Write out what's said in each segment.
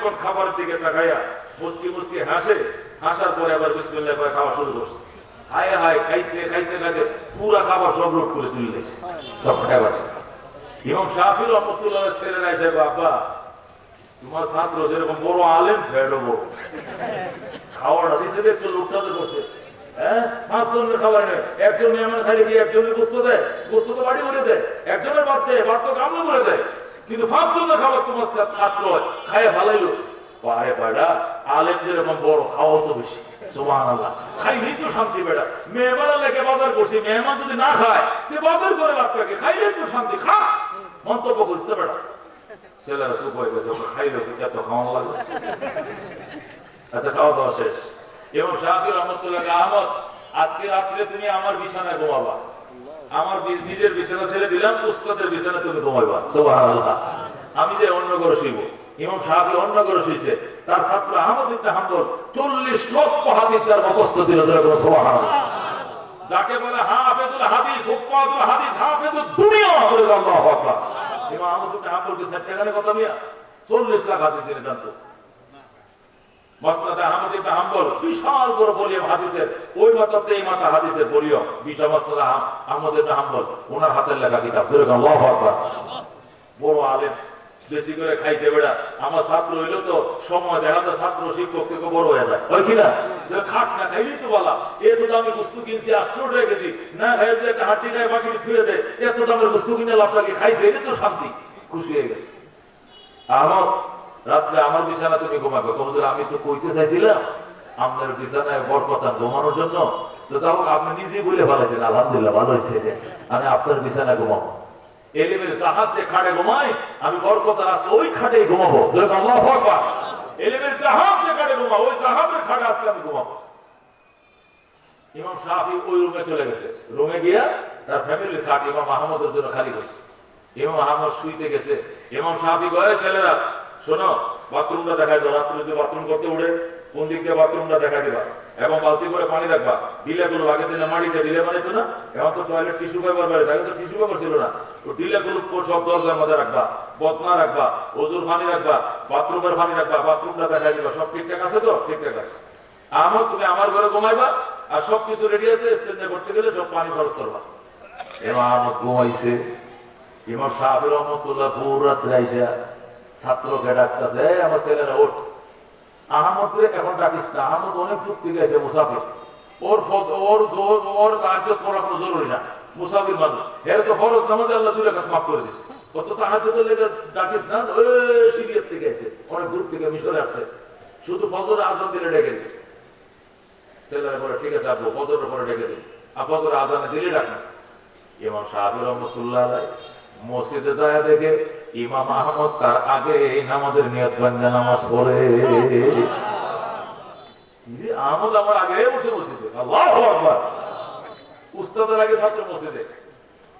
অনেকক্ষণ দিকে তাকাইয়া মুসকি মুসকি হাসে, হাসার পরে আবার বিসমিল্লাহ করে খাওয়া শুরু করছে। হায় হায়, খাইতে খাইতে খাইতে পুরা খাবার সব করে তুলে দিয়েছে সব খাবার ইমাম রহমতুল্লাহ ছেলেরা তোমার ছাত্র যেরকম বড় আলেম ফেরো বড়। খাওয়াটা দিছে দেখছ লোকটা তো করছে হ্যাঁ? খাবার একজন মেহমান খালি একজনের দেয়? তো বাড়ি ভরে দেয়। একজনের বাদ দেয় বাদ তো ভরে দেয়। কিন্তু পাঁচজনের খাবার তোমার ছাত্র খায় ভালাইলো পারে বেড়া আলেম যেরকম বড় খাওয়া তো বেশি। শান্তি করছি খায় খা। মন্তব্য গেছে খাইলো এত আচ্ছা শেষ। আজকে রাত্রে তুমি আমার বিছানায় ঘুমাবা। আমার নিজের বিছানা ছেড়ে দিলাম, উস্তাদের বিছানা তুমি ঘুমাইবা, সুবহানাল্লাহ। আমি যে অন্য করে শুইব, ইমাম সাহাবি অন্য করে শুইছে, তার ছাত্র ইবনে হাম্বল 40 লক্ষ হাদিস তার মুখস্থ ছিল যারা বলে, সুবহানাল্লাহ। যাকে বলে হাফেজুল হাদিস হুফাজুল হাদিস, হাফেজুদ দুনিয়া বলে আল্লাহু আকবার। ইমাম আহমদ ইবনে হাম্বলকে সেটা এখানে কথা মিয়া? 40 লাখ হাদিস জেনে জানতো। বস্তু কিনছি আষ্ট্র রেখে না একটা হাড্ডি খায় বাকি বস্তু কিনে লাভ লাগে, খাইছে এটা তো শান্তি। খুশি হয়ে গেছে। আমার রাত্রে আমার বিছানা তুমি ঘুমাবে। কবুতর আমি তো কইতে চাইছিলাম, আপনার বিছানায় বড় কথা ঘুমানোর জন্য। তো যাই হোক, আপনি নিজেই বলে ভালোছেন আলহামদুলিল্লাহ, ভালো হয়েছে আমি আপনার বিছানায় ঘুমাবো। এলিমের জাহাজ যে খাটে ঘুমাই আমি আজকে ওই খাটেই ঘুমাবো। আল্লাহ এলিমের জাহাজ যে খাটে ঘুমাবো, ওই জাহাজের খাটে আজকে আমি ঘুমাবো। ইমাম সাহাবি ওই রুমে চলে গেছে। রুমে গিয়া তার ফ্যামিলির খাট ইমাম আহমদের জন্য খালি করছে। ইমাম আহমদ শুইতে গেছে। ইমাম সাহাবি গয়ে ছেলেরা শোনো, বাথরুমটা দেখাই দাও, রাত্রে যদি বাথরুম করতে উঠে, কোন দিক দিয়ে বাথরুমটা দেখা দিবা? এবং বালতি করে পানি রাখবা। ডিলে গুলো আগে দিলে মাটিতে ডিলে বানাইত না? এখন তো টয়লেট টিস্যু পেপার বেড়েছে, আগে তো টিস্যু পেপার ছিল না। তো ডিলে গুলো সব দরজার মধ্যে রাখবা, বদনা রাখবা, ওজুর পানি রাখবা, বাথরুমের পানি রাখবা, বাথরুমটা দেখা দিবা। সব ঠিকঠাক আছে তো? ঠিকঠাক আছে। আমার তুমি আমার ঘরে ঘুমাইবা, আর সব কিছু রেডি আছে ইস্তেঞ্জা করতে গেলে সব পানি খরচ করবা। এবার আমার ঘুমাইছে। ইমাম সাহাবির রহমতুল্লাহ ভোর রাত্রে আইসা ছাত্রকে ডাকতেছে, আমার ছেলেরা ওঠ আহমদ রে এখন ডাকিস না। আহমদ অনেক দূর থেকে এসে মুসাফির। ওর ওর ওর কাজ করা কোনো জরুরি না। মুসাফির মানুষ। এর তো ফরজ নামাজে আল্লাহ দুই রেখাত মাফ করে দিছে। কত তো আহমদ ডাকিস না, ওই সিরিয়ার থেকে এসে। অনেক দূর থেকে মিশরে আসছে শুধু ফজরে আজান দিলে ডেকে দিই ছেলেরা বলে, ঠিক আছে আপু ফজরের পরে ডেকে দিন আর ফজরে আজানে দিলে ডাকেন ইমাম সাহাবুর রহমতুল্লাহ মসজিদে যায় দেখে ইমাম আহমদ তার আগে নামাজের নিয়ত বান্ধা নামাজ পড়ে। আহমদ আমার আগে বসে আল্লাহু আকবার। উস্তাদের আগে ছাত্র মসজিদে।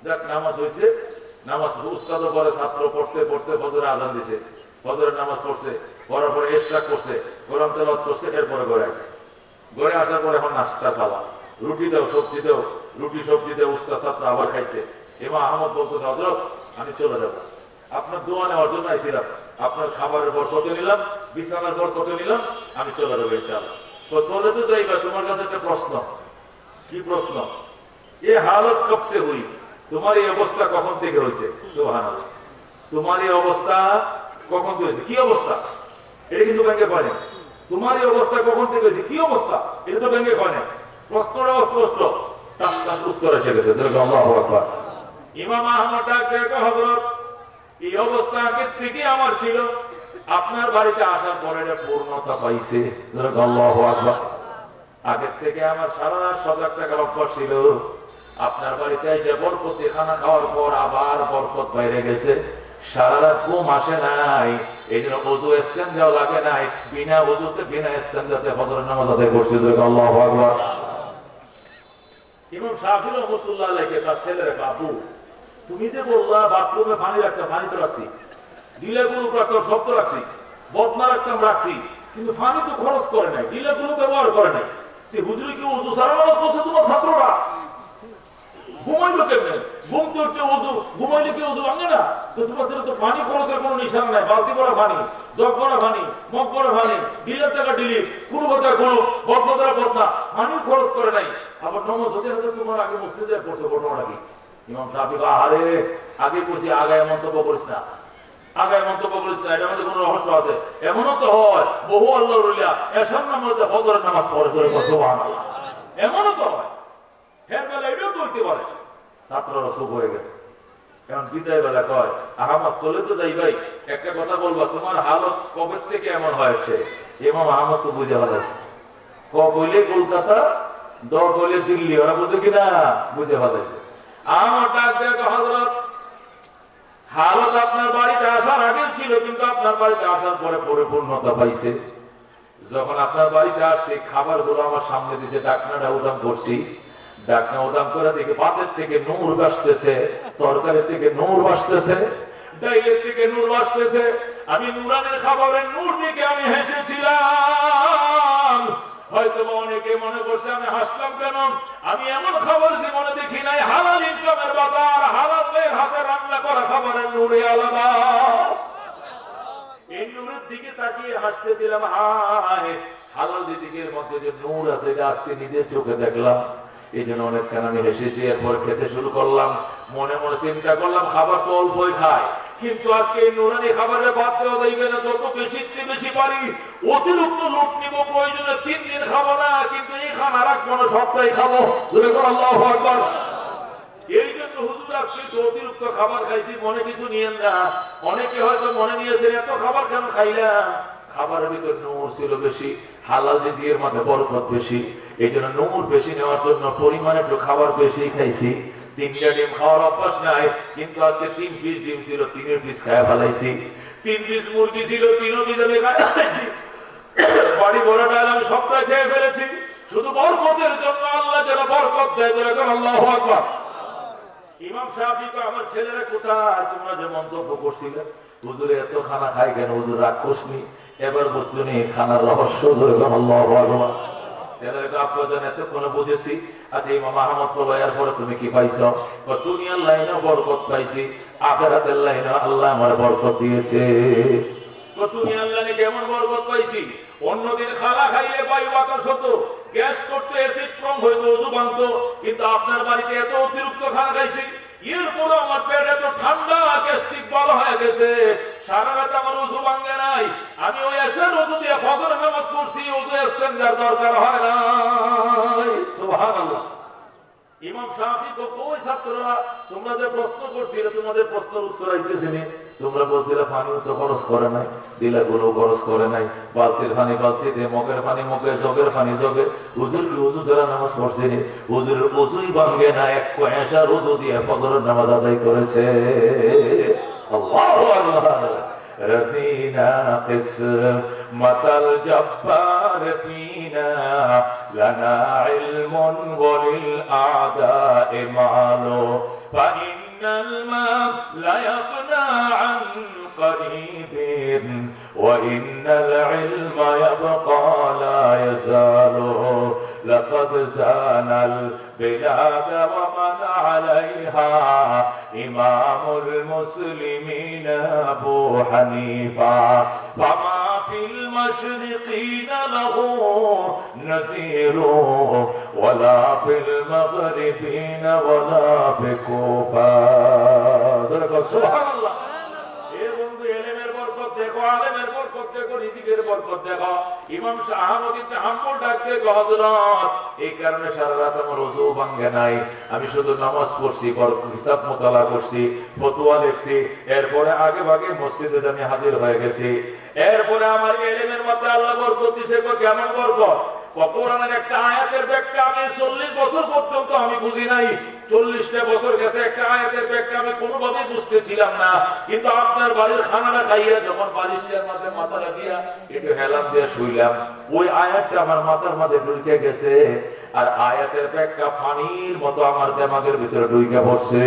যাক, নামাজ নামাজ পরে, ছাত্র পড়তে পড়তে ফজরে আজান দিছে। নামাজ পড়ছে, পড়ার পরে এশরাক করছে করছে, এরপরে ঘরে আসছে। ঘরে আসার পরে এখন নাস্তা পাওয়া রুটি দাও, সবজি দাও। রুটি, সবজি দাও উস্তাদ, ছাত্র আবার খাইছে। এমা আহমদ বলতেছে হজরত আমি চলে যাব। আপনার দোয়া নেওয়ার জন্য আইছিলাম। আপনার খাবারের পর কত নিলাম, বিছানার পর কত নিলাম, আমি চলে যাব ইনশাআল্লাহ। তো চলে তো যাইবা, তোমার কাছে একটা প্রশ্ন। কি প্রশ্ন? এ হালত কবসে হুই। তোমার এই অবস্থা কখন থেকে হয়েছে? সোহান তোমার এই অবস্থা কখন থেকে হয়েছে? কি অবস্থা? এটা কিন্তু ব্যাংকে কয় তোমার এই অবস্থা কখন থেকে হয়েছে? কি অবস্থা? এটা তো ব্যাংকে না। প্রশ্নটা অস্পষ্ট। টাস টাস, উত্তর এসে গেছে। ইমাম আহমদ ডাক দেখো হযরত এই অবস্থা আগে থেকে আমার ছিল। আপনার বাড়িতে আসার পরে পূর্ণতা পাইছে। আগের থেকে আমার সারা সজাগ থাকার অভ্যাস ছিল। আপনার বাড়িতে এসে বরকতি খানা খাওয়ার পর আবার বরকত বাইরে গেছে। সারা রাত ঘুম আসে নাই। এই জন্য অজু স্ট্যান্ড দেওয়া লাগে নাই। বিনা অজুতে, বিনা স্ট্যান্ড যাতে ফজরের নামাজ আদায় করছে। আল্লাহ আকবার। ইমাম রহমতুল্লাহ ছেলের বাবু তুমি যে বললা বাথরুমে পানি রাখতে, পানি তো রাখছি। ডিলে গুলো রাখতাম সব রাখছি বদনা রাখতাম রাখছি, কিন্তু পানি তো খরচ করে নাই ডিলে গুলো ব্যবহার করে নাই। হুজুরি কি উজু সারা তোমার ছাত্ররা? ঘুমাইলো কেমনে? ঘুম ঘুমাইলে কি ভাঙে না? তো তোমার তো পানি খরচের কোনো নিশান নাই, বালতি ভরা পানি, জগ ভরা পানি, মগ ভরা পানি, ডিলের টাকা ডিলি কুড়ু টাকা কুড়ু বদলা বদলা পানি খরচ করে নাই। আবার হতে হতে তোমার আগে মসজিদে পড়ছে ঘটনাটা ইমাম সাহেব আহারে, আগে করছি মন্তব্য করিস না। মন্তব্য করিস না মধ্যে রহস্য আছে? এমনও তো হয়, বহু আল্লাহ রুলিয়া এসব নামাজে পড়ে চলে এমনও তো হয় বেলা এটাও তো হইতে পারে। ছাত্ররা সুখ হয়ে গেছে। বিদায় বেলা কয়, আহমদ, চলে তো যাই ভাই, একটা কথা বলবা, তোমার হালত কবে থেকে এমন হয়েছে? ইমাম আহমদ তো বুঝে ফেলেছে। ক কলকাতা, দ কইলে দিল্লি, ওরা বুঝে কিনা? বুঝে ফেলেছে। আমার ডাক দেখো হজরত হালত আপনার বাড়িতে আসার আগে ছিল, কিন্তু আপনার বাড়িতে আসার পরে পরিপূর্ণতা পাইছে। যখন আপনার বাড়িতে আসছে খাবারগুলো আমার সামনে দিয়েছে ডাকনাটা উদাম করছি। ডাকনা উদাম করে দেখে পাতের থেকে নূর বাসতেছে তরকারি থেকে নূর বাসতেছে, ডাইলের থেকে নূর বাসতেছে। আমি নুরানের খাবারের নূর দিকে আমি হেসেছিলাম। হয়তো বা অনেকে মনে করছে আমি হাসলাম কেন? আমি এমন খাবার জীবনে দেখি নাই। হালাল ইনকামের বাজার, হালাল মেয়ের হাতে রান্না করা খাবারের নূরে আলাদা। এই নূরের দিকে তাকিয়ে হায়, হালাল মধ্যে যে নূর আছে, এটা আজকে নিজের চোখে দেখলাম। এই জন্য অনেকখান আমি হেসেছি, এরপর খেতে শুরু করলাম। মনে মনে চিন্তা করলাম, খাবার তো অল্পই খায়। কিন্তু আজকে নুরানি খাবারের বাদ দেওয়া যাইবে না যত বেশি বেশি পারি, অতিরিক্ত লুট নিব, প্রয়োজনে তিন দিন খাব না, কিন্তু এই খানা রাখব না, সবটাই খাব। আল্লাহ এই জন্য হুজুর, আজকে অতিরিক্ত খাবার খাইছি, মনে কিছু নিয়েন না। অনেকে হয়তো মনে নিয়েছেন, এত খাবার কেন খাইলাম? খাবারের ভিতর নূর ছিল বেশি, হালাল রিজিকের মধ্যে বরকত বেশি। এই জন্য নূর বেশি নেওয়ার জন্য পরিমাণে একটু খাবার বেশি খাইছি। তিনটা ডিম খাওয়ার অভ্যাস নাই, কিন্তু আজকে তিন পিস ডিম ছিল, তিনের পিস খায় ফেলাইছি। তিন পিস মুরগি ছিল, তিনও পিস আমি ফেলাইছি। বাড়ি বড় ডাল আমি সবটা খেয়ে ফেলেছি। শুধু বরকতের জন্য আল্লাহ যেন বরকত দেয়, যেন আল্লাহ আকবার। ইমাম সাহেব আমার ছেলেরা কোথায়? তোমরা যে মন্তব্য করছিলে, হুজুরে এত খানা খাই কেন? হুজুর রাগ করসনি। এবার বুঝছনি খানার রহস্য ধরে আল্লাহ ভগবান ছেলেকে আপনাদের এতক্ষণে বুঝেছি আচ্ছা ইমাম আহমদ প্রলয়ার পরে তুমি কি পাইছ? দুনিয়ার লাইনে বরকত পাইছি, আখেরাতের লাইনে আল্লাহ আমার বরকত দিয়েছে। দুনিয়ার লাইনে কেমন বরকত পাইছি? অন্যদিন খালা খাইলে বায়ু বাতাস হতো, গ্যাস করতে এসিড প্রম হইতো ওজু ভাঙতো কিন্তু আপনার বাড়িতে এত অতিরিক্ত খানা খাইছি এরপরে আমার পেট এত ঠান্ডা, গ্যাস্ট্রিক বলা হয়ে গেছে। সারা রাত আমার ওজু ভাঙে নাই। আমি ওই ওজু দিয়ে ফজর নামাজ ওজু ইস্তেঞ্জার দরকার হয় সুবহানাল্লাহ। ইমাম শাফি তো কই ছাত্ররা, তোমরা যে প্রশ্ন তোমাদের প্রশ্নের উত্তর তোমরা বলছিলে তো খরচ করে নাই, দিলা খরচ করে নাই। বালতির পানি মগের পানি মগে, জগের পানি জগে। হুজুর যারা নামাজ পড়ছেনি হুজুরের উজুই না, এক দিয়ে ফজরের নামাজ আদায় করেছে। আল্লাহু আকবার رضينا قسمة الجبار فينا لنا علم وللأعداء مال فإن الماء لا يفنى عن قريب وإن العلم يبقى لا يزال. لقد زان البلاد ومن عليها. إمام المسلمين أبو حنيفة. فما في المشرقين له نذير. ولا في المغربين ولا بكوفة. سبحان الله. দেখো, আলেমের বরকত দেখো, রিজিকের বরকত দেখো। ইমাম হযরত এই কারণে সারা রাত আমার ওযু ভাঙে নাই। আমি শুধু নামাজ পড়ছি কিতাব মোতালা করছি, ফতোয়া লিখছি। এরপরে আগে ভাগে মসজিদে আমি হাজির হয়ে গেছি। এরপরে আমার এলেমের মধ্যে আল্লাহ বরকত দিছে কেমন বরকত? কোরআনের একটা আয়াতের ব্যাখ্যা আমি চল্লিশ বছর পর্যন্ত আমি বুঝি নাই। চল্লিশটা বছর গেছে একটা আয়াতের ব্যাখ্যা আমি বুঝতেছিলাম না। কিন্তু আপনার বাড়ির খানাটা খাইয়া যখন বালিশটার মাঝে মাথা লাগিয়া একটু হেলাম দিয়ে শুইলাম, ওই আয়াতটা আমার মাথার মাঝে ঢুকে গেছে। আর আয়াতের ব্যাখ্যা পানির মতো আমার দেমাগের ভিতরে ঢুকে পড়ছে।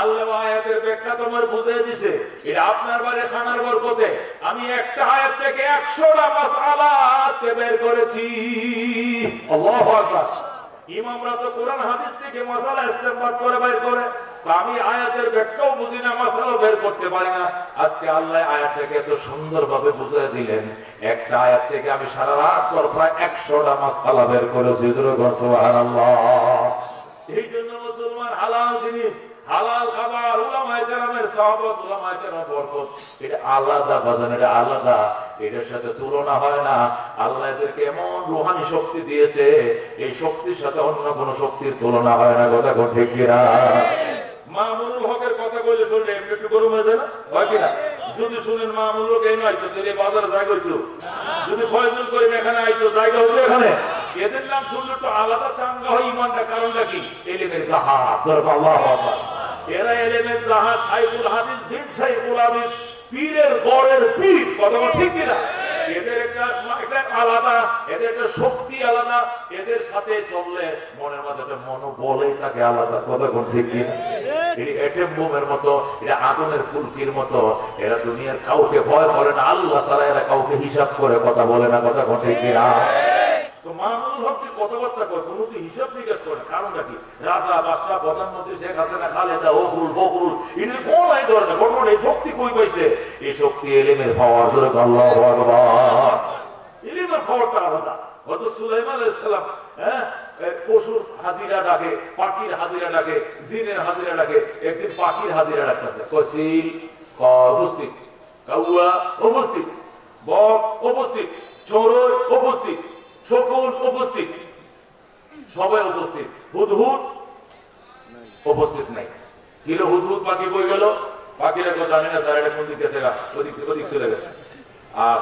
আল্লাহ আয়াতের ব্যাখ্যা তোমার বুঝিয়ে দিছে। এটা আপনার বাড়ি খানার বরকতে। আমি একটা আয়াত থেকে একশোটা মাসআলা আজকে বের করেছি। আল্লাহু আকবার। ইমামরা তো কোরআন, হাদিস থেকে মশালা ইস্তেমবাদ করে বের করে। আমি আয়াতের ব্যাখ্যাও বুঝি না মশালা বের করতে পারি না। আজকে আল্লাহ আয়াতটাকে এত সুন্দরভাবে বুঝিয়ে দিলেন। একটা আয়াত থেকে আমি সারা রাত পর প্রায় একশোটা মশালা বের করেছি। সুবহানাল্লাহ। এই জন্য মুসলমান হালাল জিনিস যদি শুনেন মামুনুল হক, এই নয় তো তাহলে জায়গা হইতো, যদি ফয়জুল করিম এখানে আইতো, জায়গা হইতো এখানে। এদের নাম শুনলে তো আলাদা চাঙ্গা হয় ইমানটা, কারণটা কি? এলিমের জাহাজ। এরা সাইফুল হাদিস বিন সাইফুল হাদিস, পীরের গড়ের পীর, কথা ঠিক কিনা? এদের একটা আলাদা, এদের একটা শক্তি আলাদা, এদের সাথে চললে মনের মধ্যে একটা মনোবলেই থাকে আলাদা, কথা কোন ঠিক কিনা? এই বোমের মতো এরা আগুনের ফুলকির মতো, এরা দুনিয়ার কাউকে ভয় করে না, আল্লাহ ছাড়া এরা কাউকে হিসাব করে কথা বলে না, কথা ঠিক কিনা? কথাবার্তা হিসাব করে। শেখ ধরে শক্তি কই পাইছে? হ্যাঁ পশুর হাজিরা ডাকে, পাখির হাজিরা ডাকে, জিনের হাজিরা ডাকে, একদিন পাখির হাজিরা ডাকতেছে। কসিল উপস্থিত। কাউয়া বক, উপস্থিত। চড়ই উপস্থিত। শকুন উপস্থিত। সবাই উপস্থিত। হুদহুদ উপস্থিত নাই। কিলো হুদহুদ পাখি কই গেল? পাখিরা কেউ জানে না, স্যার, এটা কোন দিক গেছে ওদিক ওদিক চলে গেছে। আর